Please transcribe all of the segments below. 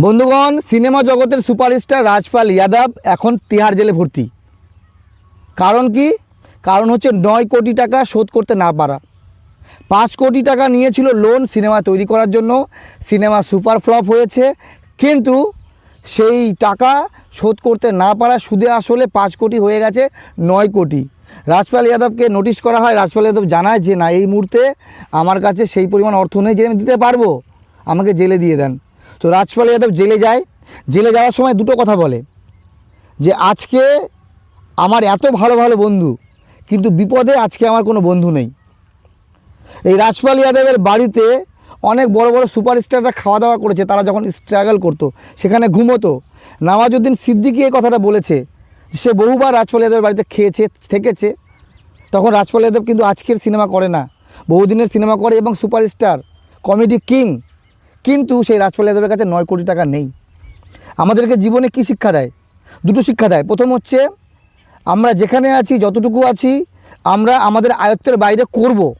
বন্ধুগণ, সিনেমা জগতের সুপারস্টার রাজপাল ইয়াদব এখন তিহার জেলে ভর্তি। কারণ কি? কারণ হচ্ছে নয় কোটি টাকা শোধ করতে না পারা। পাঁচ কোটি টাকা নিয়েছিল লোন সিনেমা তৈরি করার জন্য। সিনেমা সুপার ফ্লপ হয়েছে। কিন্তু সেই টাকা শোধ করতে না পারা সুদে আসলে পাঁচ কোটি হয়ে গেছে নয় কোটি। রাজপাল যাদবকে নোটিশ করা হয়। রাজপাল যাদব জানায় যে, না, এই মুহূর্তে আমার কাছে সেই পরিমাণ অর্থ নেই যে আমি দিতে পারব। আমাকে জেলে দিয়ে দেন। তো রাজপাল যাদব জেলে যায়। জেলে যাওয়ার সময় দুটো কথা বলে। যে আজকে আমার এত ভালো ভালো বন্ধু, কিন্তু বিপদে আজকে আমার কোনো বন্ধু নেই। এই রাজপাল যাদবের বাড়িতে অনেক বড় বড় সুপারস্টাররা খাওয়া দাওয়া করেছে, তারা যখন স্ট্রাগল করতো, সেখানে ঘুমোতো। নওয়াজুদ্দিন সিদ্দিকি এই কথাটা বলেছে সে বহুবার রাজপাল যাদবের বাড়িতে খেয়েছে, থেকেছে। তখন রাজপাল যাদব কিন্তু আজকের সিনেমা করে না। বহুদিনের সিনেমা করে এবং সুপারস্টার, কমেডি কিং। কিন্তু সেই রাজপাল যাদবের কাছে নয় কোটি টাকা নেই। আমাদেরকে জীবনে কি শিক্ষা দেয়? দুটো শিক্ষা দেয়। প্রথম হচ্ছে, আমরা যেখানে আছি, যতটুকু আছি, আমরা আমাদের আয়ত্তের বাইরে করব।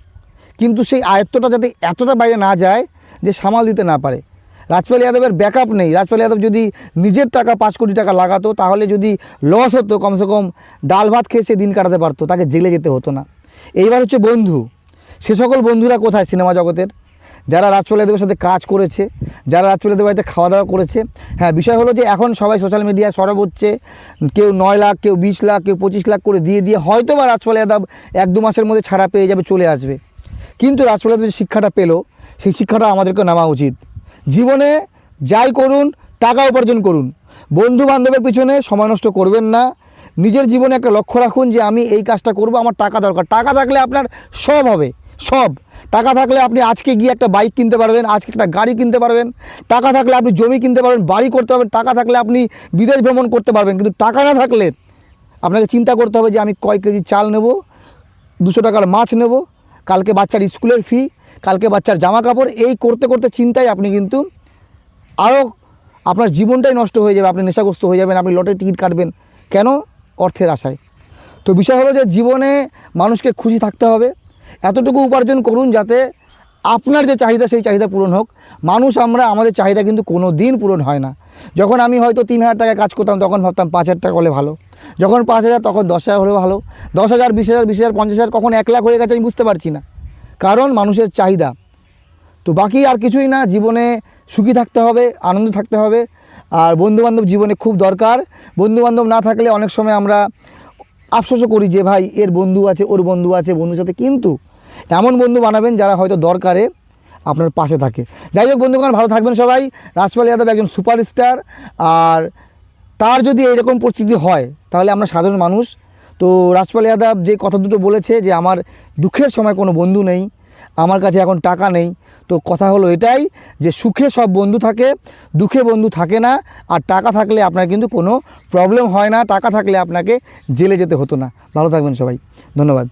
কিন্তু সেই আয়ত্তটা যাতে এতটা বাইরে না যায় যে সামাল দিতে না পারে। রাজপাল যাদবের ব্যাকআপ নেই। রাজপাল যাদব যদি নিজের টাকা পাঁচ কোটি টাকা লাগাতো, তাহলে যদি লস হতো, কমসে কম ডাল ভাত খেয়ে সে দিন কাটাতে পারতো। তাকে জেলে যেতে হতো না। এইবার হচ্ছে বন্ধু। সে সকল বন্ধুরা কোথায়? সিনেমা জগতের। যারা রাজপাল যাদবের সাথে কাজ করেছে, যারা রাজপাল যাদবের বাড়িতে খাওয়া দাওয়া করেছে হ্যাঁ বিষয় হলো যে এখন সবাই সোশ্যাল মিডিয়ায় সরব হচ্ছে, কেউ নয় লাখ, কেউ বিশ লাখ, কেউ পঁচিশ লাখ করে দিয়ে দিয়ে হয়তো বা রাজপাল যাদব এক দু মাসের মধ্যে ছাড়া পেয়ে যাবে, চলে আসবে। কিন্তু রাজপাল যে শিক্ষাটা পেল, সেই শিক্ষাটা আমাদেরকে নেওয়া উচিত। জীবনে যাই করুন, টাকা উপার্জন করুন। বন্ধু বান্ধবের পিছনে সময় নষ্ট করবেন না। নিজের জীবনে একটা লক্ষ্য রাখুন যে আমি এই কাজটা করব, আমার টাকা দরকার। টাকা থাকলে আপনার সব হবে, সব। টাকা থাকলে আপনি আজকে গিয়ে একটা বাইক কিনতে পারবেন, আজকে একটা গাড়ি কিনতে পারবেন। টাকা থাকলে আপনি জমি কিনতে পারবেন, বাড়ি করতে পারবেন, টাকা থাকলে আপনি বিদেশ ভ্রমণ করতে পারবেন। কিন্তু টাকা না থাকলে আপনাকে চিন্তা করতে হবে যে আমি কয় কেজি চাল নেব, দুশো টাকার মাছ নেব, কালকে বাচ্চার স্কুলের ফি কালকে বাচ্চার জামা কাপড় এই করতে করতে চিন্তায় আপনি কিন্তু আরও আপনার জীবনটাই নষ্ট হয়ে যাবে, আপনি নেশাগ্রস্ত হয়ে যাবেন, আপনি লটারি টিকিট কাটবেন। কেন? অর্থের আশায়। তো বিষয় হলো যে জীবনে মানুষকে খুশি থাকতে হবে। এতটুকু উপার্জন করুন যাতে আপনার যে চাহিদা, সেই চাহিদা পূরণ হোক। মানুষ আমরা, আমাদের চাহিদা কিন্তু কোনো দিন পূরণ হয় না। যখন আমি হয়তো তিন হাজার টাকা কাজ করতাম, তখন ভাবতাম পাঁচ হাজার টাকা হলে ভালো। যখন পাঁচ হাজার, তখন দশ হাজার হলে ভালো। দশ হাজার, বিশ হাজার বিশ হাজার, পঞ্চাশ হাজার, কখন এক লাখ হয়ে গেছে, আমি বুঝতে পারছি না। কারণ মানুষের চাহিদা। তো বাকি আর কিছুই না, জীবনে সুখী থাকতে হবে, আনন্দ থাকতে হবে। আর বন্ধুবান্ধব জীবনে খুব দরকার। বন্ধুবান্ধব না থাকলে অনেক সময় আমরা আফসোসও করি যে ভাই, এর বন্ধু আছে, ওর বন্ধু আছে, বন্ধুর সাথে। কিন্তু এমন বন্ধু বানাবেন যারা হয়তো দরকারে আপনার পাশে থাকে। যাই হোক বন্ধুগণ, ভালো থাকবেন সবাই। রাজপাল যাদব একজন সুপারস্টার। আর তার যদি এইরকম পরিস্থিতি হয়, তাহলে আমরা সাধারণ মানুষ। তো রাজপাল যাদব যে কথা দুটো বলেছে যে, আমার দুঃখের সময় কোনো বন্ধু নেই। আমার কাছে এখন টাকা নেই। তো কথা হলো এটাই যে সুখে সব বন্ধু থাকে, দুঃখে বন্ধু থাকে না, আর টাকা থাকলে আপনার কিন্তু কোনো প্রবলেম হয় না, টাকা থাকলে আপনাকে জেলে যেতে হতো না। ভালো থাকবেন সবাই। ধন্যবাদ।